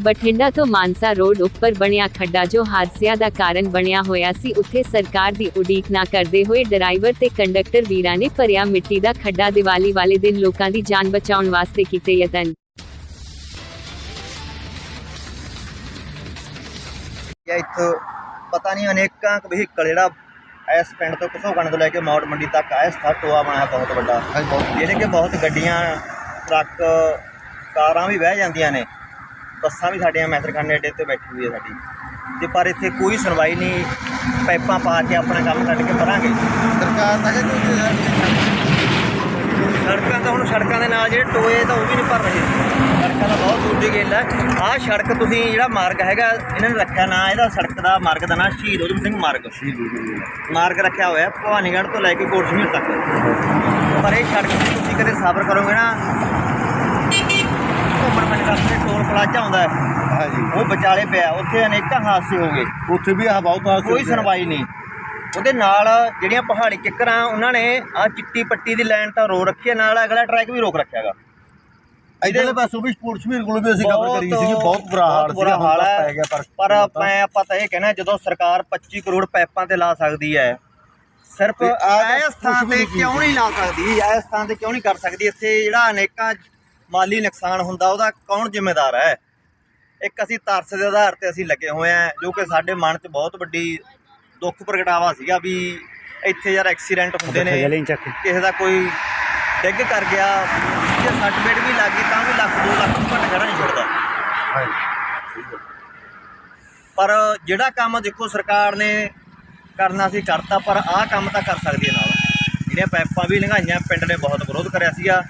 ਬਠਿੰਡਾ ਤੋਂ ਮਾਨਸਾ ਰੋਡ ਉੱਪਰ ਬਣਿਆ ਖੱਡਾ ਜੋ ਹਾਦਸਿਆਂ ਦਾ ਕਾਰਨ ਬਣਿਆ ਹੋਇਆ ਸੀ ਉੱਥੇ ਸਰਕਾਰ ਦੀ ਉਡੀਕ ਨਾ ਕਰਦੇ ਹੋਏ ਡਰਾਈਵਰ ਤੇ ਕੰਡਕਟਰ ਵੀਰਾਂ ਨੇ ਭਰਿਆ ਮਿੱਟੀ ਦਾ ਖੱਡਾ ਦੀਵਾਲੀ ਵਾਲੇ ਦਿਨ ਲੋਕਾਂ ਦੀ ਜਾਨ ਬਚਾਉਣ ਵਾਸਤੇ ਕੀਤੇ ਯਤਨ। ਜਾਂ ਇੱਥੋਂ ਪਤਾ ਨਹੀਂ ਅਨੇਕਾਂ ਵਹੀਕਲ ਜਿਹੜਾ ਇਸ ਪਿੰਡ ਤੋਂ ਘਸੋਗਣ ਤੋਂ ਲੈ ਕੇ ਮੌੜ ਮੰਡੀ ਤੱਕ ਇਸ ਥਾਂ ਟੋਆ ਬਣਾਇਆ ਬਹੁਤ ਵੱਡਾ। ਜਿਹਦੇ ਕਿ ਬਹੁਤ ਗੱਡੀਆਂ ਟਰੱਕ ਕਾਰਾਂ ਵੀ ਵਹਿ ਜਾਂਦੀਆਂ ਨੇ। ਬੱਸਾਂ ਵੀ ਸਾਡੀਆਂ ਮੈਸਰਖਾਨੇ ਅੱਡੇ ਤੇ ਬੈਠੀ ਹੋਈ ਹੈ ਸਾਡੀ। ਤੇ ਪਰ ਇੱਥੇ ਕੋਈ ਸੁਣਵਾਈ ਨਹੀਂ ਪਾਈਪਾਂ ਪਾ ਕੇ ਆਪਣਾ ਕੰਮ ਕੱਢ ਕੇ ਭਰਾਂਗੇ। ਸਰਕਾਰ ਤਾਂ ਕਹਿੰਦੀ ਸੜਕਾਂ ਤਾਂ ਹੁਣ ਸੜਕਾਂ ਦੇ ਨਾਲ ਜਿਹੜੇ ਟੋਏ ਤਾਂ ਉਹ ਵੀ ਨਹੀਂ ਭਰ ਰਹੇ। ਸੜਕਾਂ ਦਾ ਬਹੁਤ ਦੂਰ ਦੀ ਗੱਲ ਹੈ। ਆਹ ਸੜਕ ਤੁਸੀਂ ਜਿਹੜਾ ਮਾਰਗ ਹੈਗਾ ਇਹਨਾਂ ਨੇ ਰੱਖਿਆ ਨਾਂ ਇਹਦਾ ਸੜਕ ਦਾ ਮਾਰਗ ਦਾ ਨਾਂ ਸ਼ਹੀਦ ਊਧਮ ਸਿੰਘ ਮਾਰਗ। ਮਾਰਗ। ਰੱਖਿਆ ਹੋਇਆ ਭਵਾਨੀਗੜ੍ਹ ਤੋਂ ਲੈ ਕੇ ਕੋਟਸ਼ਮੀਰ ਤੱਕ। ਪਰ ਇਹ ਸੜਕ ਤੁਸੀਂ ਕਦੇ ਸਫ਼ਰ ਕਰੋਗੇ ਨਾ ਘੁੰਮਣ ਮੰਨ ਰਸਤੇ ਟੋਲ ਪਲਾਜ਼ਾ ਆਉਂਦਾ ਹੈ ਹਾਂਜੀ ਉਹ ਵਿਚਾਲੇ ਪਿਆ ਉੱਥੇ ਅਨੇਕਾਂ ਹਾਦਸੇ ਹੋ ਗਏ। ਉੱਥੇ ਵੀ ਆ ਬਹੁਤ ਹਾਦਸੇ ਕੋਈ ਹੋਏ। ਸੁਣਵਾਈ ਨਹੀਂ। ਉਹਦੇ ਨਾਲ ਜਿਹੜੀਆਂ ਪਹਾੜੀ ਕਿੱਕਰਾਂ ਉਹਨਾਂ ਨੇ ਆ ਚਿੱਟੀ ਪੱਟੀ ਦੀ ਲਾਈਨ ਤਾਂ ਰੋ ਰੱਖੀ ਹੈ ਨਾਲ ਅਗਲਾ ਟਰੈਕ ਵੀ ਰੋਕ ਰੱਖਿਆ ਹੈਗਾ ਇੱਧਰਲੇ ਪਾਸੋਂ ਵੀ ਸਪੋਰਟਸ ਵੀਰ ਕੋਲ ਵੀ ਅਸੀਂ ਖਬਰ ਕਰੀ ਸੀ ਬਹੁਤ ਬੁਰਾ ਹਾਲ ਬਹੁਤ ਬੁਰਾ ਸੀ ਹਾਲ ਹੈ। ਪੈ ਗਿਆ ਪਰ ਪਰ ਮੈਂ ਆਪਾਂ ਤਾਂ ਇਹ ਕਹਿਣਾ ਜਦੋਂ ਸਰਕਾਰ 25 ਕਰੋੜ ਪਾਈਪਾਂ ਤੇ ਲਾ ਸਕਦੀ ਹੈ ਸਿਰਫ ਤੇ ਆਹ ਇਸ ਥਾਂ ਕੁਛ ਵੀ ਤੇ ਨਹੀਂ ਕਿਉਂ ਨਹੀਂ ਲਾ ਸਕਦੀ? ਇਸ ਥਾਂ ਤੇ ਕਿਉਂ ਨਹੀਂ ਕਰ ਸਕਦੀ? ਇੱਥੇ ਜਿਹੜਾ ਅਨੇਕਾਂ ਮਾਲੀ ਨੁਕਸਾਨ ਹੁੰਦਾ ਉਹਦਾ ਕੌਣ ਜ਼ਿੰਮੇਦਾਰ ਹੈ? ਇੱਕ ਅਸੀਂ ਤਰਸ ਦੇ ਆਧਾਰ ਤੇ ਅਸੀਂ ਲੱਗੇ ਹੋਏ ਆ ਜੋ ਕਿ ਸਾਡੇ ਮਨ 'ਚ ਬਹੁਤ ਵੱਡੀ ਦੁੱਖ ਪ੍ਰਗਟਾਵਾ ਸੀਗਾ ਵੀ ਇੱਥੇ ਯਾਰ ਐਕਸੀਡੈਂਟ ਹੁੰਦੇ ਨੇ ਕਿਸੇ ਦਾ ਕੋਈ ਡਿੱਗ ਕਰ ਗਿਆ ਜੇ ਸੱਟ ਬੇਟ ਵੀ ਲੱਗੀ ਤਾਂ ਵੀ ਲੱਖ 2 ਲੱਖ ਤੋਂ ਘੱਟ ਖੜਾ ਨਹੀਂ ਛੁੱਟਦਾ ਪਰ ਜਿਹੜਾ ਕੰਮ ਦੇਖੋ ਸਰਕਾਰ ਨੇ ਕਰਨਾ ਸੀ ਕਰਤਾ ਪਰ ਆਹ ਕੰਮ ਤਾਂ ਕਰ ਸਕਦੀ ਹੈ ਨਾਲ। ਜਿਹੜੀਆਂ ਪਾਈਪਾਂ ਵੀ ਲੰਘਾਈਆਂ ਪਿੰਡ ਨੇ ਬਹੁਤ ਵਿਰੋਧ ਕਰਿਆ ਸੀਗਾ।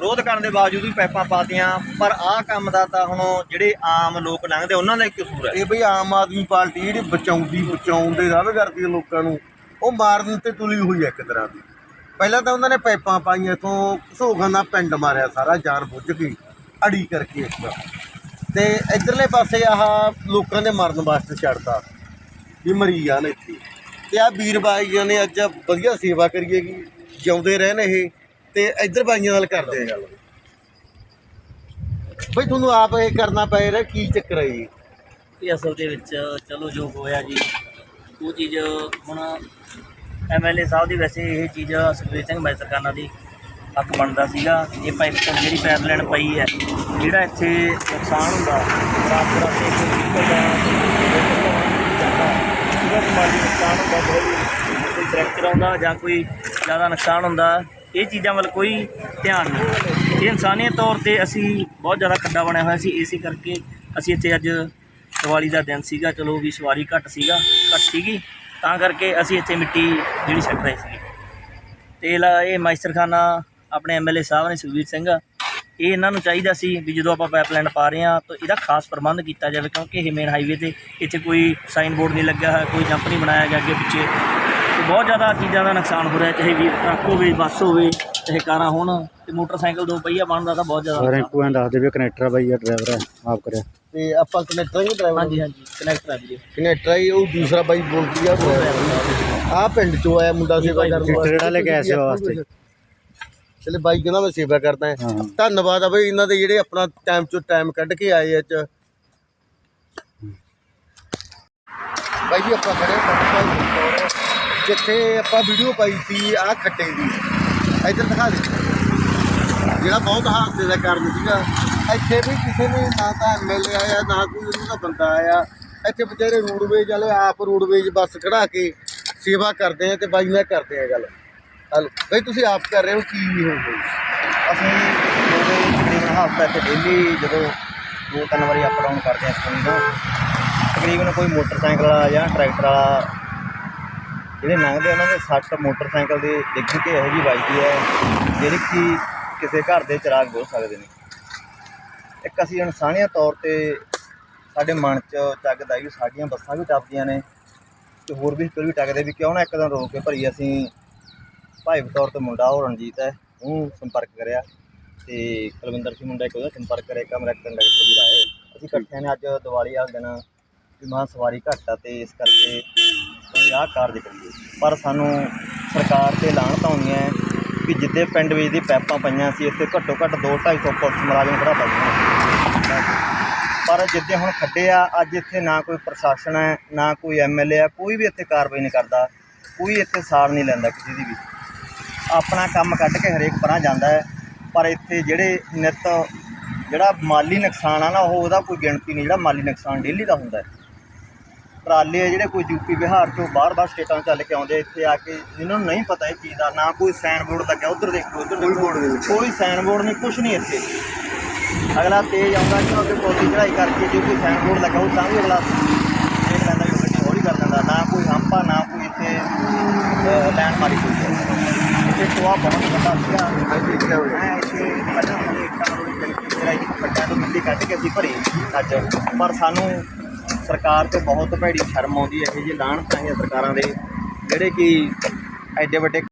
ਵਿਰੋਧ ਕਰਨ ਦੇ ਬਾਵਜੂਦ ਵੀ ਪਾਈਪਾਂ ਪਾਤੀਆਂ, ਪਰ ਆਹ ਕੰਮ ਦਾ ਤਾਂ ਹੁਣ ਜਿਹੜੇ ਆਮ ਲੋਕ ਲੰਘਦੇ, ਉਹਨਾਂ ਦਾ ਕੀ ਕਸੂਰ ਹੈ। ਇਹ ਬਈ ਆਮ ਆਦਮੀ ਪਾਰਟੀ ਜਿਹੜੀ ਬਚਾਉਂਦੀ, ਬਚਾਉਣ ਦੇ ਦਾਅਵੇ ਕਰਦੀ ਹੈ ਲੋਕਾਂ ਨੂੰ, ਉਹ ਮਾਰਨ ਤੇ ਤੁਲੀ ਹੋਈ ਹੈ ਇੱਕ ਤਰ੍ਹਾਂ ਦੀ। ਪਹਿਲਾਂ ਤਾਂ ਉਹਨਾਂ ਨੇ ਪਾਈਪਾਂ ਪਾਈਆਂ ਤੋਂ ਘਸੋਗਾਂ ਦਾ ਪਿੰਡ ਮਾਰਿਆ ਸਾਰਾ, ਜਾਨ ਬੁੱਝ ਕੇ ਅੜੀ ਕਰਕੇ ਇਸ ਦਾ ਤੇ ਇਧਰਲੇ ਪਾਸੇ ਆਹ ਲੋਕਾਂ ਦੇ ਮਰਨ ਵਾਸਤੇ ਛੱਡਤਾ, ਵੀ ਮਰੀ ਜਾਣ ਇੱਥੇ। ਤੇ ਆ ਵੀਰ ਬਾਈਆਂ ਨੇ ਅੱਜ ਵਧੀਆ ਸੇਵਾ ਕਰੀਏਗੀ ਜਿਉਂਦੇ ਰਹਿਣ ਇਹ। ਤੇ ਇੱਧਰ ਬਾਈਆਂ ਨਾਲ ਕਰਦੇ ਆ ਗੱਲ। ਬਈ ਤੁਹਾਨੂੰ ਆਪ ਇਹ ਕਰਨਾ ਪੈ ਰਿਹਾ, ਕੀ ਚੱਕਰ ਹੈ ਜੀ? ਇਹ ਅਸਲ ਦੇ ਵਿੱਚ ਚਲੋ ਜੋ ਹੋਇਆ ਜੀ, ਉਹ ਚੀਜ਼ ਹੁਣ ਐਮਐਲਏ ਸਾਹਿਬ ਦੀ ਵੈਸੇ ਇਹ ਚੀਜ਼ ਸੁਖਬੀਰ ਸਿੰਘ ਬਾਈ ਸਰਕਾਰਾਂ ਦੀ ਹੱਕ ਬਣਦਾ ਸੀਗਾ। ਇਹ ਪਾਈਪ ਜਿਹੜੀ ਪਾਈਪਲਾਈਨ ਪਈ ਹੈ, ਜਿਹੜਾ ਇੱਥੇ ਨੁਕਸਾਨ ਹੁੰਦਾ ਰਾਤ ਰਾਤੇ ਕੋਈ ਦਿੱਕਤ ਆ ਜਿਹੜਾ ਮਾਲੀ ਨੁਕਸਾਨ ਹੁੰਦਾ ਬਹੁਤ ਕੋਈ ਫ੍ਰੈਕਚਰ ਆਉਂਦਾ ਜਾਂ ਕੋਈ ਜ਼ਿਆਦਾ ਨੁਕਸਾਨ ਹੁੰਦਾ ਇਹ ਚੀਜ਼ਾਂ ਵੱਲ ਕੋਈ ਧਿਆਨ ਨਹੀਂ। ਇਹ ਇਨਸਾਨੀਅਤ ਤੌਰ ਤੇ ਅਸੀਂ ਬਹੁਤ ਜ਼ਿਆਦਾ ਖੱਡਾ ਬਣਿਆ ਹੋਇਆ ਸੀ। ਇਸੇ ਕਰਕੇ ਅਸੀਂ ਇੱਥੇ ਅੱਜ ਦੀਵਾਲੀ ਦਾ ਦਿਨ ਸੀਗਾ। ਚਲੋ ਵੀ ਸਵਾਰੀ ਘੱਟ ਸੀਗਾ, ਘੱਟ ਸੀਗੀ। ਤਾਂ ਕਰਕੇ ਅਸੀਂ ਇੱਥੇ ਮਿੱਟੀ ਜਿਹੜੀ ਛੱਡ ਰਹੇ ਸੀਗੇ। ਤੇ ਇਹ ਮਾਈਸਟਰਖਾਨਾ ਆਪਣੇ ਐਮਐਲਏ ਸਾਹਿਬ ਨੇ, ਸੁਖਬੀਰ ਸਿੰਘ। ਇਹ ਇਹਨਾਂ ਨੂੰ ਚਾਹੀਦਾ ਸੀ ਵੀ ਜਦੋਂ ਆਪਾਂ ਪਾਈਪਲਾਈਨ ਪਾ ਰਹੇ ਹਾਂ ਤਾਂ ਇਹਦਾ ਖਾਸ ਪ੍ਰਬੰਧ ਕੀਤਾ ਜਾਵੇ। ਕਿਉਂਕਿ ਇਹ ਮੇਨ ਹਾਈਵੇ ਤੇ ਇੱਥੇ ਕੋਈ ਸਾਈਨ ਬੋਰਡ ਨਹੀਂ ਲੱਗਿਆ ਹੋਇਆ, ਕੋਈ ਜੰਪ ਨਹੀਂ ਬਣਾਇਆ ਗਿਆ ਅੱਗੇ ਪਿੱਛੇ। ਬਹੁਤ ਜ਼ਿਆਦਾ ਚੀਜ਼ਾਂ ਦਾ ਨੁਕਸਾਨ ਹੋ ਰਿਹਾ ਚਾਹੇ ਵੀ ਟਰੱਕ ਹੋਵੇ ਬੱਸ ਹੋਵੇ ਚਾਹੇ ਕਾਰਾਂ ਹੋਣ ਤੇ ਮੋਟਰਸਾਈਕਲ ਦੋ ਪਹੀਆ ਬਣਦਾ ਤਾਂ ਬਹੁਤ ਜ਼ਿਆਦਾ ਸਾਰੇ ਨੁਕਸਾਨ। ਕੋਈ ਦੱਸ ਦੇ ਵੀ ਕਨੈਕਟਰ ਬਾਈ ਆ ਡਰਾਈਵਰ ਹੈ ਆਪ ਕਰਿਆ ਤੇ ਆਪਾਂ ਕਨੈਕਟਰ ਹੀ ਡਰਾਈਵਰ ਹਾਂਜੀ ਹਾਂਜੀ ਕਨੈਕਟ ਆ ਜੀ ਕਨੈਕਟਰ ਹੀ ਉਹ ਦੂਸਰਾ ਬਾਈ ਬੋਲਦੀ ਆ ਆ। ਪਿੰਡ ਚੋਂ ਆਇਆ ਮੁੰਡਾ ਸੇਵਾ ਕਰਨ ਟਰੈਕਟਰ ਜਿਹੜਾ ਲੈ ਕੇ ਆਇਆ ਸੇਵਾ ਵਾਸਤੇ। ਚਲੇ ਬਾਈ ਕਹਿੰਦਾ ਮੈਂ ਸੇਵਾ ਕਰਦਾ। ਧੰਨਵਾਦ ਆ ਬਈ ਇਹਨਾਂ ਦੇ ਜਿਹੜੇ ਆਪਣਾ ਟਾਈਮ ਚੋਂ ਟਾਈਮ ਕੱਢ ਕੇ ਆਏ ਆ ਚ। ਬਾਈ ਜੀ ਆਪਾਂ ਖੜੇ ਹਾਂ। ਪੱਟੀ ਭਾਈ ਗੁਰਦੁਆਰਾ, ਜਿੱਥੇ ਆਪਾਂ ਵੀਡੀਓ ਪਾਈ ਸੀ ਆ ਖੱਟੇ ਦੀ। ਇੱਧਰ ਦਿਖਾ ਦੇ। ਜਿਹੜਾ ਬਹੁਤ ਹਾਦਸੇ ਦਾ ਕਾਰਨ ਸੀਗਾ। ਇੱਥੇ ਵੀ ਕਿਸੇ ਨੇ ਨਾ ਤਾਂ ਐਮਐਲਏ ਆਇਆ, ਨਾ ਕੋਈ ਉਹਨਾਂ ਦਾ ਬੰਦਾ ਆਇਆ। ਇੱਥੇ ਵਿਚਾਰੇ ਰੋਡਵੇਜ ਵਾਲੇ ਆਪ ਰੋਡਵੇਜ ਬੱਸ ਖੜਾ ਕੇ ਸੇਵਾ ਕਰਦੇ ਆ ਤੇ ਬਾਈ ਨਾਲ ਕਰਦੇ ਆ ਗੱਲ। ਹਲ, ਬਈ ਤੁਸੀਂ ਆਪ ਕਰ ਰਹੇ ਹੋ, ਕੀ ਹੋ ਗਈ ਅਸੀਂ ਜਦੋਂ ਤਕਰੀਬਨ ਹਫ਼ਤਾ ਇੱਥੇ ਡੇਲੀ ਜਦੋਂ ਦੋ ਤਿੰਨ ਵਾਰੀ ਅਪ ਡਾਊਨ ਕਰਦੇ ਹਾਂ ਸਕੂਲ ਤੋਂ। ਤਕਰੀਬਨ ਕੋਈ ਮੋਟਰਸਾਈਕਲ ਵਾਲਾ ਜਾਂ ਟਰੈਕਟਰ ਵਾਲਾ ਜਿਹੜੇ ਲੰਘਦੇ ਉਹਨਾਂ ਦੇ ਸੱਟ ਮੋਟਰਸਾਈਕਲ ਦੇ ਡਿੱਗ ਕੇ ਇਹੋ ਜਿਹੀ ਵੱਜਦੀ ਹੈ, ਜਿਹੜੀ ਕਿ ਕਿਸੇ ਘਰ ਦੇ ਚਿਰਾਗ ਬੁਝ ਸਕਦੇ ਨੇ। ਇੱਕ ਅਸੀਂ ਇਨਸਾਨੀਅਤ ਤੌਰ ਤੇ ਸਾਡੇ ਮਨ 'ਚ ਚੱਕਦਾ ਵੀ ਸਾਡੀਆਂ ਬੱਸਾਂ ਵੀ ਟੱਪਦੀਆਂ ਨੇ ਤੇ ਹੋਰ ਵੀ ਕੋਈ ਵੀ ਟੱਕਦੇ ਵੀ ਕਿਉਂ ਨਾ ਇੱਕ ਦਿਨ ਰੋਕ ਕੇ ਭਰੀ ਅਸੀਂ ਭਾਈ ਬਤੌਰ ਤੇ ਮੁੰਡਾ ਉਹ ਰਣਜੀਤ ਹੈ ਉਹ ਸੰਪਰਕ ਕਰਿਆ ਤੇ ਕੁਲਵਿੰਦਰ ਸਿੰਘ ਮੁੰਡਾ ਇੱਕ ਉਹਦਾ ਸੰਪਰਕ ਕਰਿਆ, ਇੱਕ ਮੇਰਾ ਕੰਡਕਟਰ ਵੀ ਲਾਏ। ਅਸੀਂ ਇਕੱਠਿਆਂ ਨੇ ਅੱਜ ਦੀਵਾਲੀ ਵਾਲੇ ਦਿਨ ਵੀ ਮਾਂ ਸਵਾਰੀ ਘੱਟ ਆ ਤੇ ਇਸ ਕਰਕੇ ਅਸੀਂ ਆਹ ਕਾਰਜ ਕਰੀਏ। ਪਰ ਸਾਨੂੰ ਸਰਕਾਰ ਤੇ ਲਾਹਣਤ ਆਉਂਦੀਆਂ ਹੈ ਕਿ ਜਿੱਦੇ ਪਿੰਡ ਵਿੱਚ ਦੀ ਪੈਪਾਂ ਪਈਆਂ ਸੀ, ਇੱਥੇ ਘੱਟੋ ਘੱਟ 2 250 ਪੁਲਿਸ ਮੁਲਾਜ਼ਮ ਖੜਾ ਪਾਈਆਂ ਪਰ ਜਿੱਦੇ ਹੁਣ ਖੱਡੇ ਆ, ਅੱਜ ਇੱਥੇ ਨਾ ਕੋਈ ਪ੍ਰਸ਼ਾਸਨ ਹੈ, ਨਾ ਕੋਈ ਐਮਐਲਏ ਆ ਕੋਈ ਵੀ ਇੱਥੇ ਕਾਰਵਾਈ ਨਹੀਂ ਕਰਦਾ, ਕੋਈ ਇੱਥੇ ਸਾਰ ਨਹੀਂ ਲੈਂਦਾ ਕਿਸੇ ਦੀ ਵੀ। ਆਪਣਾ ਕੰਮ ਕੱਢ ਕੇ ਹਰੇਕ ਪਰਾਂ ਜਾਂਦਾ ਹੈ, ਪਰ ਇੱਥੇ ਜਿਹੜੇ ਨਿਤ ਜਿਹੜਾ ਮਾਲੀ ਨੁਕਸਾਨ ਆ ਨਾ, ਉਹ ਉਹਦਾ ਕੋਈ ਗਿਣਤੀ ਨਹੀਂ, ਜਿਹੜਾ ਮਾਲੀ ਨੁਕਸਾਨ ਡੇਲੀ ਦਾ ਹੁੰਦਾ ਹੈ। ਟਰਾਲੇ ਆ ਜਿਹੜੇ ਕੋਈ ਯੂਪੀ ਬਿਹਾਰ ਤੋਂ ਬਾਹਰ-ਬਾਹਰ ਸਟੇਟਾਂ ਤੋਂ ਚੱਲ ਕੇ ਆਉਂਦੇ ਇੱਥੇ ਆ ਕੇ ਇਹਨਾਂ ਨੂੰ ਨਹੀਂ ਪਤਾ ਇਹ ਚੀਜ਼ ਦਾ ਨਾ ਕੋਈ ਸਾਈਨ ਬੋਰਡ ਲੱਗਿਆ ਉਧਰ ਦੇਖੋ ਉਧਰ ਕੋਈ board ਨਹੀਂ। ਕੋਈ ਸਾਈਨ ਬੋਰਡ ਨਹੀਂ ਕੁਝ ਨਹੀਂ ਇੱਥੇ। ਅਗਲਾ ਤੇਜ਼ ਆਉਂਦਾ ਕਿ ਉਹਦੇ ਕੋਲ ਦੀ ਚੜਾਈ ਕਰਕੇ ਜੇ ਕੋਈ ਸਾਈਨ ਬੋਰਡ ਲੱਗਾ ਉਹ ਤਾਂ ਵੀ ਅਗਲਾ ਦੇਖ ਲੈਂਦਾ ਵੀ ਗੱਡੀ ਹੌਲੀ ਕਰ ਦਿੰਦਾ ਨਾ ਕੋਈ ਹੰਪਾ ਨਾ ਕੋਈ ਇੱਥੇ ਲੈਂਡ ਮਾਰੀ ਹੈ। ਇੱਥੇ ਟੋਆ ਬਹੁਤ ਵੱਡਾ ਸੀਗਾ। ਮੈਂ ਇੱਥੇ ਪਹਿਲਾਂ ਇੱਕ ਕਰੋੜੀ ਟੈਂਕੀ ਮੇਰਾ ਇੱਕ ਖੱਡਾਂ ਤੋਂ ਮਿੱਟੀ ਕੱਢ ਕੇ ਅਸੀਂ ਭਰੀ ਅੱਜ ਪਰ ਸਾਨੂੰ ਸਰਕਾਰ ਤੇ ਬਹੁਤ ਭੈੜੀ ਸ਼ਰਮ ਆਉਂਦੀ ਹੈ, ਇਹ ਜਿਹੇ ਲਾਹਣਤਾਂ ਹੈ ਸਰਕਾਰਾਂ ਦੇ, ਜਿਹੜੇ ਕਿ ਐਡੇ ਵੱਡੇ